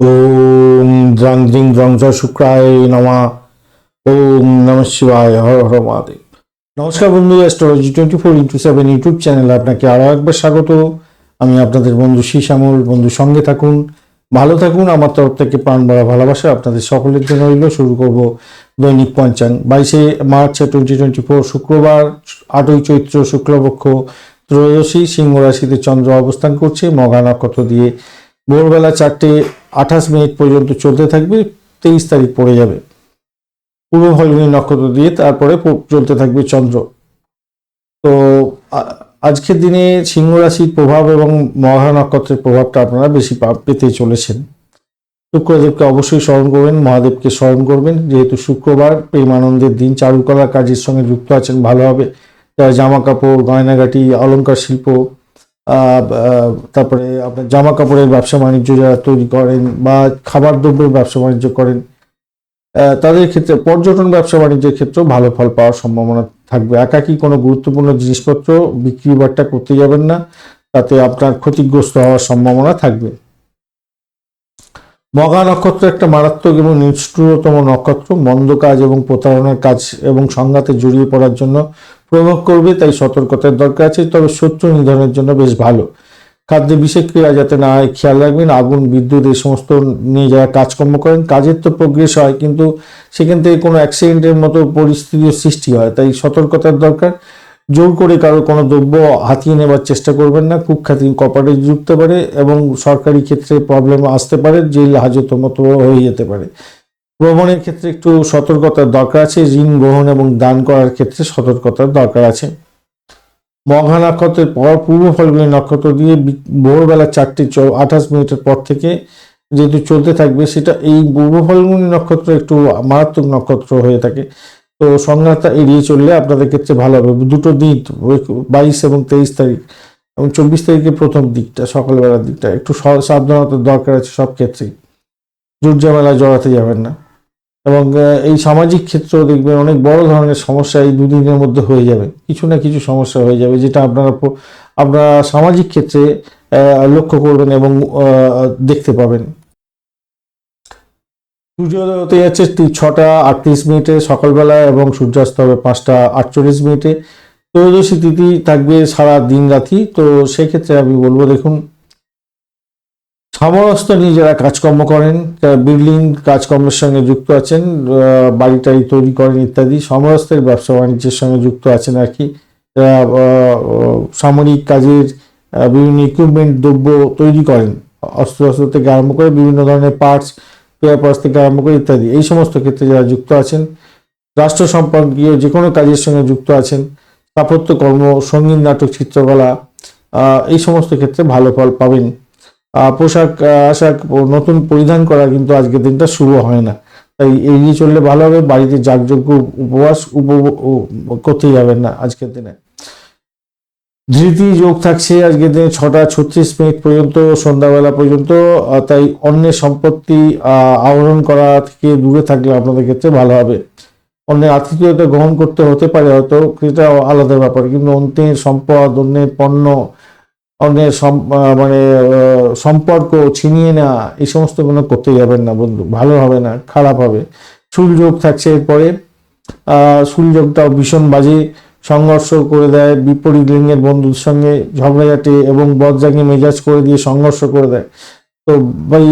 ওম দ্রাং দ্রিং দ্রং চ শুক্রায় নমা। ওম নম শিবায়, হর হর মহাদেব। নমস্কার বন্ধু astrology twenty four into seven YouTube চ্যানেলে আপনাকে আরও একবার স্বাগত। আমি আপনাদের বন্ধু শ্যামল বন্ধু সঙ্গে থাকুন। ভালো থাকুন, আমার তরফ থেকে প্রাণ ভরা ভালোবাসা আপনাদের সকলের জন্য রইল। শুরু করব দৈনিক পঞ্চাঙ্গ বাইশে মার্চ টোয়েন্টি টোয়েন্টি ফোর শুক্রবার, আটই চৈত্র শুক্লপক্ষ, ত্রয়োদশী সিংহ রাশিতে চন্দ্র অবস্থান করছে। মগা নক্ষত্র দিয়ে ভোরবেলা চারটে আঠাশ মিনিট পর্যন্ত চলতে থাকবে, তেইশ তারিখ পড়ে যাবে। পূর্ব ফলগুনি নক্ষত্র দিয়ে তারপরে চলতে থাকবে চন্দ্র। তো আজকের দিনে সিংহ রাশির প্রভাব এবং মহা নক্ষত্রের প্রভাবটা আপনারা বেশি পেতে চলেছেন। শুক্রদেবকে অবশ্যই স্মরণ করবেন, মহাদেবকে স্মরণ করবেন। যেহেতু শুক্রবার প্রেম আনন্দের দিন চারুকলা কাজের সঙ্গে যুক্ত আছেন ভালোভাবে যারা জামা কাপড় গয়নাগাটি অলংকার শিল্প তারপরে আপনার জামা কাপড়ের ব্যবসা বাণিজ্য যারা তৈরি করেন বা খাবার দ্রব্যের ব্যবসা বাণিজ্য করেন তাদের ক্ষেত্রে পর্যটন ব্যবসা বাণিজ্যের ক্ষেত্রেও ভালো ফল পাওয়ার সম্ভাবনা থাকবে। একাকি কোনো গুরুত্বপূর্ণ জিনিসপত্র বিক্রি বাট্টা করতে যাবেন না, তাতে আপনার ক্ষতিগ্রস্ত হওয়ার সম্ভাবনা থাকবে। মগা নক্ষত্র একটা মারাত্মক এবং নিষ্ঠুরতম নক্ষত্র, মন্দ কাজ এবং প্রতারণার কাজ এবং সংঘাতে জড়িয়ে পড়ার জন্য প্রয়োগ করবে, তাই সতর্কতার দরকার আছে, তবে শত্রু নিধনের জন্য বেশ ভালো। খাদ্যে বিষক্রিয়া যাতে না হয়, খেয়াল রাখবেন, আগুন, বিদ্যুৎ এই সমস্ত নিয়ে যারা কাজকর্ম করেন, কাজের তো প্রোগ্রেস হয়, কিন্তু সেখান থেকে কোনো অ্যাক্সিডেন্টের মতো পরিস্থিতির সৃষ্টি হয়, তাই সতর্কতার দরকার। জোর করে কারও কোনো দ্রব্য হাতিয়ে নেবার চেষ্টা করবেন না কুখ্যাতি কপাটে যুক্ত পারে এবং সরকারি ক্ষেত্রে প্রবলেম আসতে পারে, জেল হাজত মতো হয়ে যেতে পারে। ভ্রমণের ক্ষেত্রে একটু সতর্কতার দরকার আছে, ঋণ গ্রহণ এবং দান করার ক্ষেত্রে সতর্কতার দরকার আছে। মঘা নক্ষত্রের পর পূর্ব ফলগুলি নক্ষত্র দিয়ে ভোরবেলা চারটে আঠাশ মিনিটের পর থেকে যেহেতু চলতে থাকবে, সেটা এই পূর্ব ফলগুনি নক্ষত্র একটু মারাত্মক নক্ষত্র হয়ে থাকে। তো সংঘাতটা এড়িয়ে চললে আপনাদের ক্ষেত্রে ভালো হবে। দুটো দিন বাইশ এবং তেইশ তারিখ এবং চব্বিশ তারিখের প্রথম দিকটা, সকালবেলার দিকটা। একটু সাবধানতার দরকার আছে সব ক্ষেত্রেই। জোর ঝামেলায় জড়াতে যাবেন না। এবং এই সামাজিক ক্ষেত্রেও দেখবেন অনেক বড় ধরনের সমস্যা এই দুদিনের মধ্যে হয়ে যাবে। কিছু না কিছু সমস্যা হয়ে যাবে যেটা আপনারা আপনারা সামাজিক ক্ষেত্রে লক্ষ্য করবেন এবং দেখতে পাবেন। সূর্যোদয় হতে যাচ্ছে ছটা আটত্রিশ মিনিটে সকালবেলা এবং সূর্যাস্ত হবে পাঁচটা আটচল্লিশ মিনিটে। ত্রয়োদশী তিথি থাকবে সারা দিন রাতি তো সেক্ষেত্রে আমি বলব, দেখুন সমস্ত নিয়ে যারা কাজকর্ম করেন বিল্ডিং কাজকর্মের সঙ্গে যুক্ত আছেন বাড়ি টাড়ি তৈরি করেন ইত্যাদি, সমস্তের ব্যবসা বাণিজ্যের সঙ্গে যুক্ত আছেন আর কি। সামরিক কাজের বিভিন্ন ইকুইপমেন্ট দ্রব্য তৈরি করেন, অস্ত্র অস্ত্র থেকে আরম্ভ করে বিভিন্ন ধরনের পার্টস পেয়ার পার্টস থেকে আরম্ভ করে ইত্যাদি, এই সমস্ত ক্ষেত্রে যারা যুক্ত আছেন, রাষ্ট্র সম্পর্কীয় যে কোনো কাজের সঙ্গে যুক্ত আছেন, স্থাপত্য কর্ম, সংগীত, নাটক, চিত্রকলা এই সমস্ত ক্ষেত্রে ভালো ফল পাবেন। পোশাক আশাক নতুন পরিধান করা কিন্তু আজকের দিনটা শুভ হয় না। তাই এড়িয়ে চললে ভালো হবে বাড়িতে যাগযজ্ঞ উপবাস করতে যাবেন না আজকের দিনে। ধৃতি যোগ থাকছে আজকের দিনে ছটা ছত্রিশ মিনিট পর্যন্ত সন্ধ্যাবেলা পর্যন্ত তাই অন্যের সম্পত্তি আহ, আহরণ করা থেকে দূরে থাকলে আপনাদের ক্ষেত্রে ভালো হবে। অন্যের আতিথ্যতা গ্রহণ করতে হতে পারে হয়তো সেটা আলাদা ব্যাপার। কিন্তু অন্যের সম্পদ অন্যের পণ্য অন্যের মানে সম্পর্ক ছিনিয়ে নেওয়া, এই সমস্ত কোনো করতে যাবেন না বন্ধু। ভালো হবে না, খারাপ হবে। সুলযোগ থাকছে এরপরে সুলযোগটাও ভীষণ বাজে। সংঘর্ষ করে দেয়, বিপরীত লিঙ্গের বন্ধুর সঙ্গে ঝগড়াঝাটি এবং বদজাগি মেজাজ করে দিয়ে সংঘর্ষ করে দেয়। তো ভাই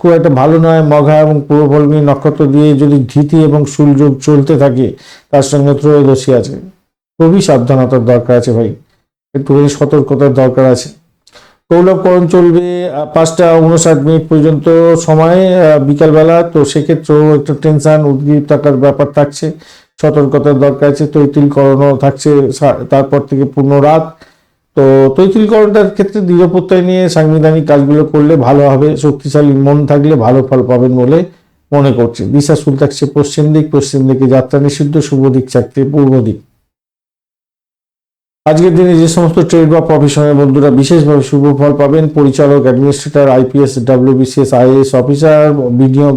খুব একটা ভালো নয়, মঘা এবং পূর্ব নক্ষত্র দিয়ে যদি ধীতি এবং সুলযোগ চলতে থাকে, তার সঙ্গে ত্রয়োদশী আছে। খুবই সাবধানতার দরকার আছে ভাই। একটুখানি সতর্কতার দরকার আছে। কৌলভকরণ চলবে পাঁচটা উনষাট মিনিট পর্যন্ত সময় বিকালবেলা। তো সেক্ষেত্রেও একটু টেনশন, উদ্গ্রীব থাকার ব্যাপার থাকছে, সতর্কতার দরকার আছে, তৈতিলকরণও থাকছে তারপর থেকে পূর্ণ রাত। তো তৈতিলকরণটার ক্ষেত্রে দৃঢ় প্রত্যয় নিয়ে সাংবিধানিক কাজগুলো করলে ভালো হবে, শক্তিশালী মন থাকলে ভালো ফল পাবেন বলে মনে করছে। দিশা শুল থাকছে পশ্চিম দিক, পশ্চিম দিকে যাত্রা নিষিদ্ধ, শুভ দিক থাকছে পূর্ব দিক। আজকের দিনে যে সমস্ত ট্রেড বা প্রফেশনের বন্ধুরা বিশেষভাবে শুভ ফল পাবেন, পরিচালক administrator IPS WBCS IAS officer বিনিয়োগ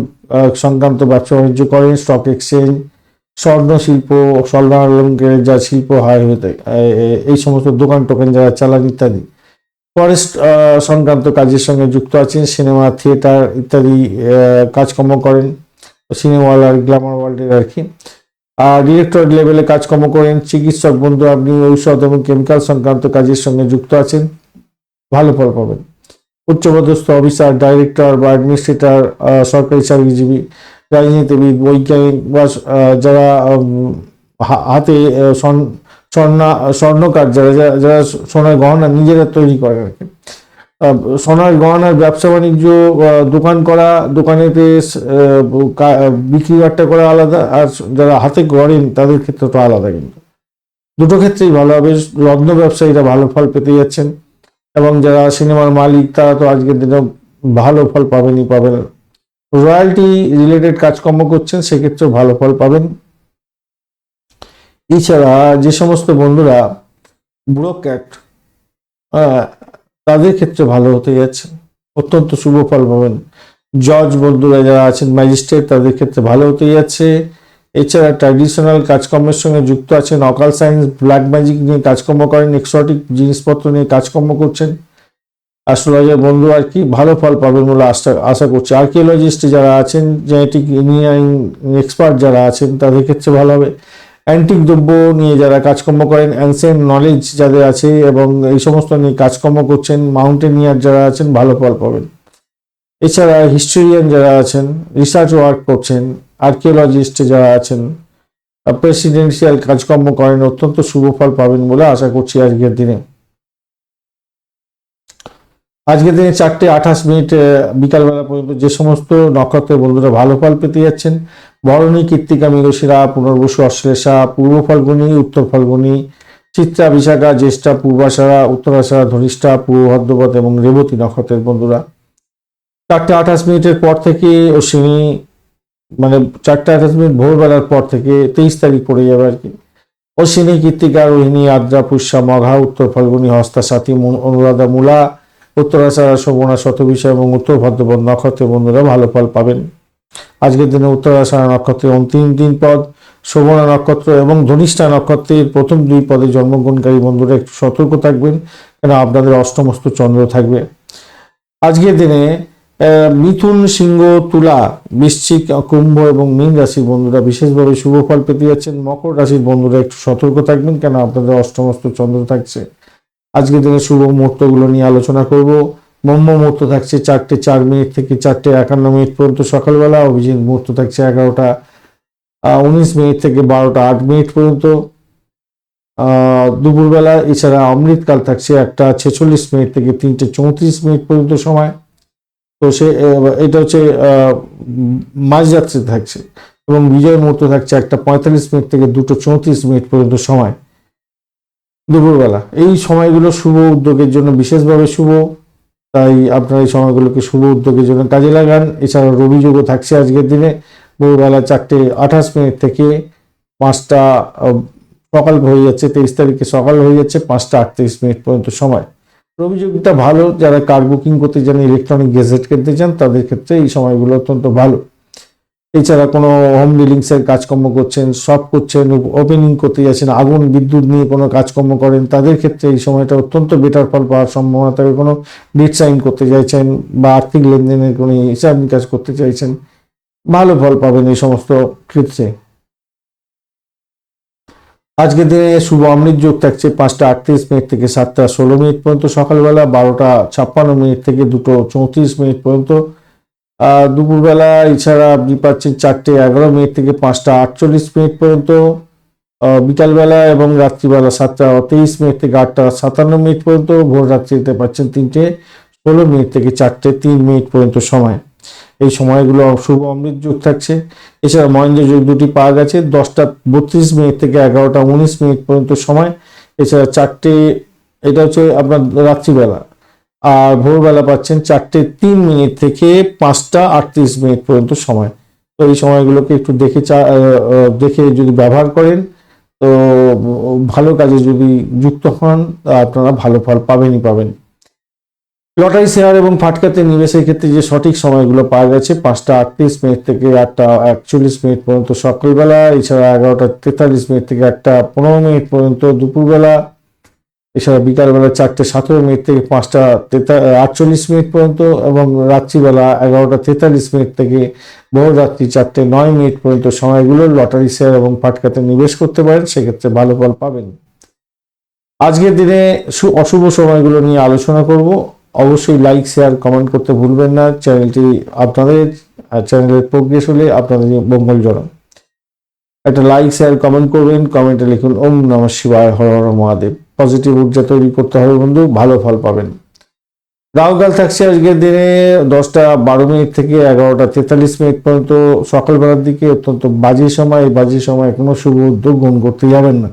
সংক্রান্ত ব্যবসা বাণিজ্য করেন স্টক এক্সচেঞ্জ স্বর্ণ শিল্প স্বর্ণ যা শিল্প হয় হতে এই সমস্ত দোকান টোকান যারা চালান ইত্যাদি। ফরেস্ট সংক্রান্ত কাজের সঙ্গে যুক্ত আছেন সিনেমা থিয়েটার ইত্যাদি কাজকর্ম করেন সিনেমা ওয়ার্ল্ড আর গ্ল্যামার ওয়ার্ল্ডের আর কি। ডিরেক্টর লেভেলে কাজকর্ম করেন চিকিৎসক বন্ধু আপনি ঔষধ এবং কেমিক্যাল সংক্রান্ত কাজের সঙ্গে যুক্ত আছেন ভালো ফল পাবেন। উচ্চপদস্থ অফিসার ডাইরেক্টর বা অ্যাডমিনিস্ট্রেটর সরকারি চাকরিজীবী রাজনীতিবিদ বৈজ্ঞানিক বা যারা হাতে স্বর্ণ- স্বর্ণা স্বর্ণকার যারা যারা- সোনার গহনা নিজেরা তৈরি করে আহ, সোনার গহনার ব্যবসা বাণিজ্য দোকান করা দোকানেতে বিক্রি বাট্টা করা আলাদা, আর যারা হাতে গড়েন তাদের ক্ষেত্রে তো আলাদা কিন্তু। দুটো ক্ষেত্রেই ভালো হবে লগ্ন ব্যবসায়ীরা ভালো ফল পেতে যাচ্ছেন, এবং যারা সিনেমার মালিক তারা তো আজকের দিনে ভালো ফল পাবেনই পাবেন। রয়্যালটি রিলেটেড কাজকর্ম করছেন, সেক্ষেত্রেও ভালো ফল পাবেন। এছাড়া যে সমস্ত বন্ধুরা ব্রোক্যাট তাদের ক্ষেত্রে ভালো হতে যাচ্ছে। অত্যন্ত শুভ ফল পাবেন। জজ বন্ধুরা যারা আছেন, ম্যাজিস্ট্রেট, তাদের ক্ষেত্রে ভালো হতে যাচ্ছে। এছাড়া ট্র্যাডিশনাল কাজকর্মের সঙ্গে যুক্ত আছেন, অকাল সায়েন্স, ব্ল্যাক ম্যাজিক নিয়ে কাজকর্ম করেন, এক্সোটিক জিনিসপত্র নিয়ে কাজকর্ম করছেন। অ্যাস্ট্রোলজার বন্ধু আর কি ভালো ফল পাবেন বলে আশা আশা করছি। আর্কিওলজিস্ট যারা আছেন, জেনেটিক ইঞ্জিনিয়ারিং এক্সপার্ট যারা আছেন, তাদের ক্ষেত্রে ভালো হবে। অ্যান্টিক দ্রব্য নিয়ে যারা কাজকর্ম করেন অ্যানসেন্ট নলেজ যাদের আছে এবং এই সমস্ত নিয়ে কাজকর্ম করছেন মাউন্টেনিয়ার যারা আছেন, ভালো ফল পাবেন। এছাড়া হিস্টোরিয়ান যারা আছেন রিসার্চ ওয়ার্ক করছেন আর্কিওলজিস্ট যারা আছেন প্রেসিডেন্সিয়াল কাজকর্ম করেন, অত্যন্ত শুভ ফল পাবেন বলে আশা করছি আজকের দিনে। আজকের দিনে চারটে আঠাশ মিনিট বিকালবেলা পর্যন্ত যে সমস্ত নক্ষত্রের বন্ধুরা ভালো ফল পেতে যাচ্ছেন ভরণী কৃত্তিকা মৃগশিরা পুনর্বসু, অশ্লেষা, পূর্ব ফাল্গুনী, উত্তর ফাল্গুনী, চিত্রা, বিশাখা, জ্যেষ্ঠা পূর্বাষাঢ়া উত্তরাষাঢ়া ধনিষ্ঠা, পূর্ব ভদ্রপথ এবং রেবতী নক্ষত্রের বন্ধুরা। চারটে আঠাশ মিনিটের পর থেকে অশ্বিনী মানে চারটে আঠাশ মিনিট ভোরবেলার পর থেকে তেইশ তারিখ পড়ে যাবে আর কি। অশ্বিনী কৃত্তিকা রোহিণী, আদ্রা, পুষ্যা, মঘা, উত্তর ফাল্গুনী, হস্তা, সাথী অনুরাধা, মূলা উত্তরাষাঢ়া শোভনা শতবিষা এবং উত্তর ভদ্রপদ নক্ষত্রের বন্ধুরা ভালো ফল পাবেন। আজকের দিনে উত্তরাষাঢ়া নক্ষত্রের অন্তিম তিন পদ, শোভনা নক্ষত্র এবং ধনিষ্ঠা নক্ষত্রের প্রথম দুই পদে জন্মগ্রহণকারী বন্ধুরা একটু সতর্ক থাকবেন কেন আপনাদের অষ্টমস্ত চন্দ্র থাকবে। আজকের দিনে মিথুন, সিংহ, তুলা, বৃশ্চিক, কুম্ভ এবং মীন রাশির বন্ধুরা বিশেষভাবে শুভ ফল পেতে যাচ্ছেন। মকর রাশির বন্ধুরা একটু সতর্ক থাকবেন কেন আপনাদের অষ্টমস্ত চন্দ্র থাকছে। আজকের দিনে শুভ মুহূর্তগুলো নিয়ে আলোচনা করব। ব্রহ্ম মুহূর্ত থাকছে চারটে চার মিনিট থেকে চারটে একান্ন মিনিট পর্যন্ত সকালবেলা, অভিজিৎ মুহূর্ত থাকছে এগারোটা উনিশ মিনিট থেকে বারোটা আট মিনিট পর্যন্ত। দুপুরবেলা, এছাড়া অমৃতকাল থাকছে একটা ছেচল্লিশ মিনিট থেকে তিনটে চৌত্রিশ মিনিট পর্যন্ত সময়। তো সে এটা হচ্ছে মাঝরাত্রি থাকছে এবং বিজয় মুহূর্ত থাকছে একটা পঁয়তাল্লিশ মিনিট থেকে দুটো চৌত্রিশ মিনিট পর্যন্ত সময়। দুপুরবেলা। এই সময়গুলো শুভ উদ্যোগের জন্য বিশেষভাবে শুভ। তাই আপনারা এই সময়গুলোকে শুভ উদ্যোগের জন্য কাজে লাগান। এছাড়া রবিযোগও থাকছে আজকের দিনে। ভোরবেলা চারটে আঠাশ মিনিট থেকে পাঁচটা সকাল হয়ে যাচ্ছে, তেইশ তারিখে সকাল হয়ে যাচ্ছে, পাঁচটা আটত্রিশ মিনিট পর্যন্ত সময়। রবিযোগটা ভালো। যারা কার বুকিং করতে চান, ইলেকট্রনিক গ্যাজেট কিনতে চান, তাদের ক্ষেত্রে এই সময়গুলো অত্যন্ত ভালো। এছাড়া কোনো হোম ডিলিংসের কাজকর্ম করছেন শপ করছেন ওপেনিং করতে যাচ্ছেন, আগুন, বিদ্যুৎ নিয়ে কোনো কাজকর্ম করেন, তাদের ক্ষেত্রে এই সময়টা অত্যন্ত বেটার ফল পাওয়ার সম্ভাবনা। থাকে কোনো ডিট সাইন করতে চাইছেন বা আর্থিক লেনদেনের কোনো হিসাব নিকাশ করতে চাইছেন, ভালো ফল পাবেন এই সমস্ত ক্ষেত্রে। আজকের দিনে শুভ অমৃত যোগ থাকছে পাঁচটা আটত্রিশ মিনিট থেকে সাতটা ষোলো মিনিট পর্যন্ত। সকালবেলা বারোটা ছাপ্পান্ন মিনিট থেকে দুটো চৌত্রিশ মিনিট পর্যন্ত দুপুরবেলা, এছাড়া আপনি পাচ্ছেন চারটে এগারো মিনিট থেকে পাঁচটা আটচল্লিশ মিনিট পর্যন্ত। বিকালবেলা এবং রাত্রিবেলা সাতটা তেইশ মিনিট থেকে আটটা সাতান্ন মিনিট পর্যন্ত, ভোর রাত্রিতে পাচ্ছেন তিনটে ষোলো মিনিট থেকে চারটে তিন মিনিট পর্যন্ত সময়। এই সময়গুলো শুভ অমৃত যোগ থাকছে। এছাড়া মহেন্দ্র যোগ দুটি পাওয়া গেছে, দশটা বত্রিশ মিনিট থেকে এগারোটা উনিশ মিনিট পর্যন্ত সময়। এছাড়া চারটে, এটা হচ্ছে আপনার রাত্রিবেলা। আর ভোরবেলা পাচ্ছেন চারটে তিন মিনিট থেকে পাঁচটা আটত্রিশ মিনিট পর্যন্ত সময়। তো এই সময়গুলোকে একটু দেখে দেখে যদি ব্যবহার করেন, তো ভালো কাজে যদি যুক্ত হন, আপনারা ভালো ফল পাবেনই পাবেন। লটারি শেয়ার এবং ফাটকাতে নিবেশের ক্ষেত্রে যে সঠিক সময়গুলো পাওয়া গেছে, পাঁচটা আটত্রিশ মিনিট থেকে আটটা একচল্লিশ মিনিট পর্যন্ত সকালবেলা, এছাড়া এগারোটা তেতাল্লিশ মিনিট থেকে একটা পনেরো মিনিট পর্যন্ত দুপুরবেলা এছাড়া বিকালবেলা চারটে সতেরো মিনিট থেকে পাঁচটা আটচল্লিশ মিনিট পর্যন্ত এবং রাত্রিবেলা এগারোটা তেতাল্লিশ মিনিট থেকে ভোর রাত্রি চারটে নয় মিনিট পর্যন্ত সময়গুলো লটারি শেয়ার এবং পাটকাতে নিবেশ করতে পারেন, সেক্ষেত্রে ভালো ফল পাবেন। আজকের দিনে অশুভ সময়গুলো নিয়ে আলোচনা করব। অবশ্যই লাইক শেয়ার কমেন্ট করতে ভুলবেন না। চ্যানেলটি আপনাদের চ্যানেলের প্রোগ্রেস হলে আপনাদের মঙ্গল জনক একটা লাইক শেয়ার কমেন্ট করবেন। কমেন্টে লিখুন, ওম নম শিবায় হর হর মহাদেব। পজিটিভ ঊর্জা তৈরি করতে হবে বন্ধু, ভালো ফল পাবেন। রাহুকাল থাকছে আজকের দিনে দশটা বারো মিনিট থেকে এগারোটা তেতাল্লিশ মিনিট পর্যন্ত। সকালবেলার দিকে অত্যন্ত বাজে সময়, এই বাজে সময় কোনো শুভ উদ্যোগ গ্রহণ করতে যাবেন না।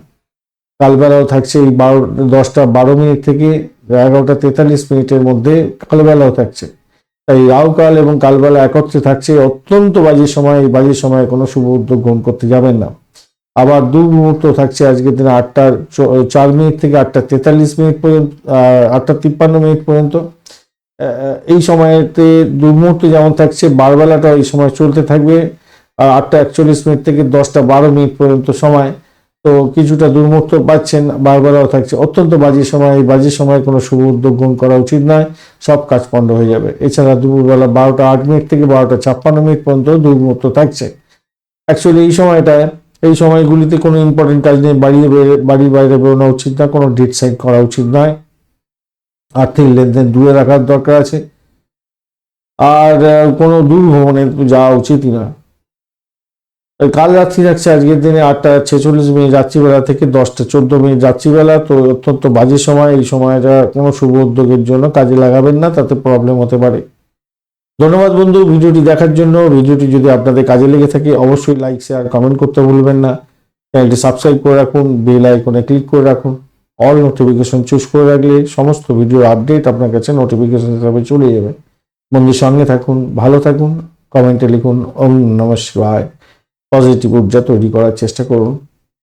কালবেলাও থাকছে এই বারো, দশটা বারো মিনিট থেকে এগারোটা তেতাল্লিশ মিনিটের মধ্যে কালবেলাও থাকছে। তাই রাহুকাল এবং কালবেলা একত্রে থাকছে, অত্যন্ত বাজে সময়, এই বাজে সময়ে কোনো শুভ উদ্যোগ গ্রহণ করতে যাবেন না। আবার দু মুহূর্ত থাকছে আজকের দিনে আটটা চার মিনিট থেকে আটটা তেতাল্লিশ মিনিট পর্যন্ত আটটা তিপ্পান্ন মিনিট পর্যন্ত। এই সময়তে দুর্মুহূর্ত যেমন থাকছে বারবেলাটা এই সময় চলতে থাকবে। আর আটটা একচল্লিশ মিনিট থেকে দশটা বারো মিনিট পর্যন্ত সময়। তো কিছুটা দুর্মুহূর্ত পাচ্ছেন, বারবেলাও থাকছে। অত্যন্ত বাজে সময়, এই বাজে সময় কোনো শুভ উদ্যোগ গ্রহণ করা উচিত নয়। সব কাজ পণ্ড হয়ে যাবে। এছাড়া দুপুরবেলা বারোটা আট মিনিট থেকে বারোটা ছাপ্পান্ন মিনিট পর্যন্ত দুর্মুহূর্ত থাকছে। অ্যাকচুয়ালি এই সময়টায় এই সময়গুলিতে কোনো ইম্পর্টেন্ট কাজ নেই বাড়ি বের- বাড়ির বাইরে বেরোনো উচিত না, কোনো ডেট সাইন করা উচিত নয়। আর্থিক লেনদেন দূরে রাখার দরকার আছে। আর কোনো দূর ভ্রমণে যাওয়া উচিতই না। কাল রাত্রি থাকছে আজকের দিনে আটটা ছেচল্লিশ মিনিট, রাত্রিবেলা থেকে দশটা চোদ্দ মিনিট রাত্রিবেলা, তো অত্যন্ত বাজে সময়। এই সময়টা কোনো শুভ উদ্যোগের জন্য কাজে লাগাবেন না, তাতে প্রবলেম হতে পারে। ধন্যবাদ বন্ধু, ভিডিওটি দেখার জন্য। ভিডিওটি যদি আপনাদের কাজে লেগে থাকে, অবশ্যই লাইক শেয়ার কমেন্ট করতে ভুলবেন না। চ্যানেলটি সাবস্ক্রাইব করে রাখুন বেল আইকনে ক্লিক করে রাখুন। অল নোটিফিকেশন চুজ করে রাখলে সমস্ত ভিডিও আপডেট আপনার কাছে নোটিফিকেশন হিসাবে চলে যাবে। বন্ধুর সঙ্গে থাকুন, ভালো থাকুন কমেন্টে লিখুন, ওম নমঃ শিবায়। পজিটিভ ঊর্জা তৈরি করার চেষ্টা করুন।